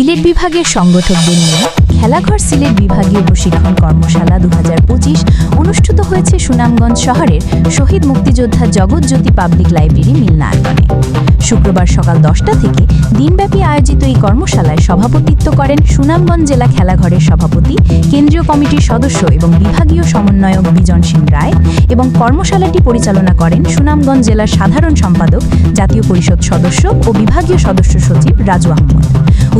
সিলেট বিভাগের সংগঠকদের নিয়ে খেলাঘর সিলেট বিভাগীয় প্রশিক্ষণ কর্মশালা দু হাজার পঁচিশ অনুষ্ঠিত হয়েছে সুনামগঞ্জ শহরের শহীদ মুক্তিযোদ্ধা জগৎজ্যোতি পাবলিক লাইব্রেরি মিলনায়তনে। শুক্রবার সকাল দশটা থেকে দিনব্যাপী আয়োজিত এই কর্মশালায় সভাপতিত্ব করেন সুনামগঞ্জ জেলা খেলাঘরের সভাপতি, কেন্দ্রীয় কমিটির সদস্য এবং বিভাগীয় সমন্বয়ক বিজন সিং রায় এবং কর্মশালাটি পরিচালনা করেন সুনামগঞ্জ জেলার সাধারণ সম্পাদক, জাতীয় পরিষদ সদস্য ও বিভাগীয় সদস্য সচিব রাজু আহমদ।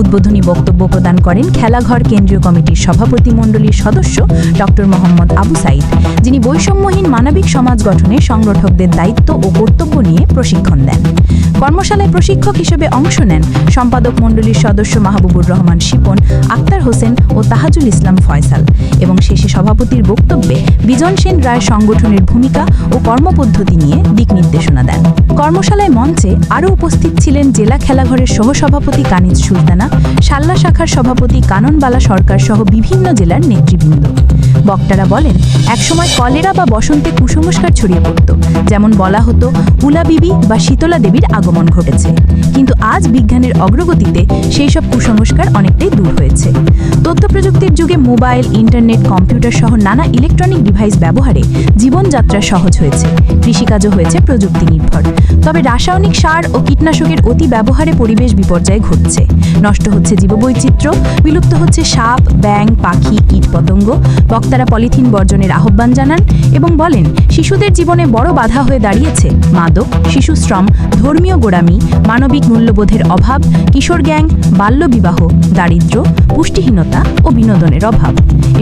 উদ্বোধনী বক্তব্য প্রদান করেন খেলাঘর কেন্দ্রীয় কমিটির সভাপতি মণ্ডলীর সদস্য ডক্টর মোহাম্মদ আবু সাইদ, যিনি বৈষম্যহীন মানবিক সমাজ গঠনে সংগঠকদের দায়িত্ব ও কর্তব্য নিয়ে প্রশিক্ষণ দেন। কর্মশালায় প্রশিক্ষক হিসেবে অংশ নেন সম্পাদক মণ্ডলীর সদস্য মাহবুবুর রহমান শিপন, আক্তার হোসেন ও তাহাজুল ইসলাম ফয়সাল এবং শেষে সভাপতির বক্তব্যে বিজন সেন রায় সংগঠনের ভূমিকা ও কর্মপদ্ধতি নিয়ে দিক নির্দেশনা দেন। কর্মশালায় মঞ্চে আরও উপস্থিত ছিলেন জেলা খেলাঘরের সহসভাপতি কানিজ সুলতানা সাল্লা শাখার সভাপতি কাননবালা সরকার সহ বিভিন্ন জেলার নেতৃবৃন্দ। বক্তারা বলেন, একসময় কলেরা বা বসন্তে কুসংস্কার ছড়িয়ে পড়ত। যেমন বলা হতো, উলা বিবি বা শীতলা দেবীর আগমন ঘটেছে। কিন্তু আজ বিজ্ঞানের অগ্রগতিতে সেই সব কুসংস্কার অনেকটাই দূর হয়েছে। তথ্য প্রযুক্তির যুগে মোবাইল, ইন্টারনেট, কম্পিউটার সহ নানা ইলেকট্রনিক ডিভাইস ব্যবহারে জীবনযাত্রা সহজ হয়েছে। কৃষিকাজও হয়েছে প্রযুক্তি নির্ভর তবে রাসায়নিক সার ও কীটনাশকের অতি ব্যবহারে পরিবেশ বিপর্যয় ঘটছে। নষ্ট হচ্ছে জীববৈচিত্র্য, বিলুপ্ত হচ্ছে সাপ ব্যাং পাখি, কীটপতঙ্গ। বক্তারা পলিথিন বর্জনের আহ্বান জানান এবং বলেন, শিশুদের জীবনে বড় বাধা হয়ে দাঁড়িয়েছে। মাদক, শিশু শ্রম, ধর্মীয় গোড়ামি, মানবিক মূল্যবোধের অভাব, কিশোর গ্যাং, বাল্যবিবাহ দারিদ্র পুষ্টিহীনতা ও বিনোদনের অভাব।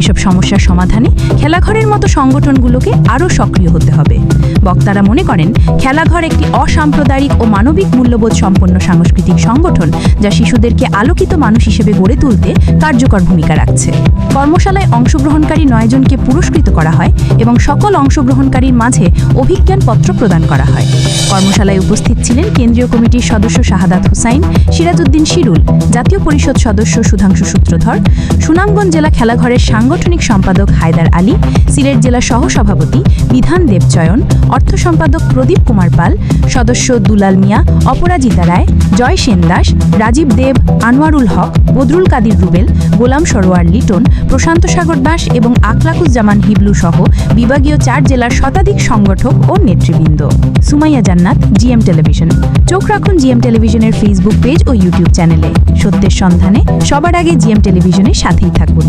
এসব সমস্যার সমাধানে খেলাঘরের মতো সংগঠনগুলোকে আরও সক্রিয় হতে হবে। বক্তারা মনে করেন, খেলাঘর একটি অসাম্প্রদায়িক ও মানবিক মূল্যবোধ সম্পন্ন সাংস্কৃতিক সংগঠন, যা শিশুদেরকে আলোকিত মানুষ হিসেবে গড়ে তুলতে কার্যকর ভূমিকা রাখছে। কর্মশালায় অংশগ্রহণকারী নয়জনকে পুরস্কৃত করা হয় এবং সকল অংশগ্রহণকারীর মাঝে অভিজ্ঞান পত্র প্রদান করা হয়। কর্মশালায় উপস্থিত ছিলেন কেন্দ্রীয় কমিটির সদস্য শাহাদাত হুসাইন, সিরাজউদ্দিন শিরুল, জাতীয় পরিষদ সদস্য সুধাংশু সূত্রধর, সুনামগঞ্জ জেলা খেলাঘরের সাংগঠনিক সম্পাদক হায়দার আলী, সিলেট জেলা সহসভাপতি বিধান দেবচয়ন অর্থ সম্পাদক প্রদীপ কুমার পাল, সদস্য দুলাল মিয়া, অপরাজিতা রায়, জয় সেন দাস, রাজীব দেব, আনোয়ারুল হক, বদরুল কাদির রুবেল, গোলাম সরোয়ার লিটন, প্রশান্ত সাগর দাস এবং আকলাকুজ্জামান হিবলু সহ বিভাগীয় চার জেলার শতাধিক সংগঠক ও নেতৃবৃন্দ। সুমাইয়া জান্নাত, জিএম টেলিভিশন। চোখ রাখুন জিএম টেলিভিশনের ফেসবুক পেজ ও ইউটিউব চ্যানেলে। সত্যের সন্ধানে সবার আগে জিএম টেলিভিশনের সাথেই থাকুন।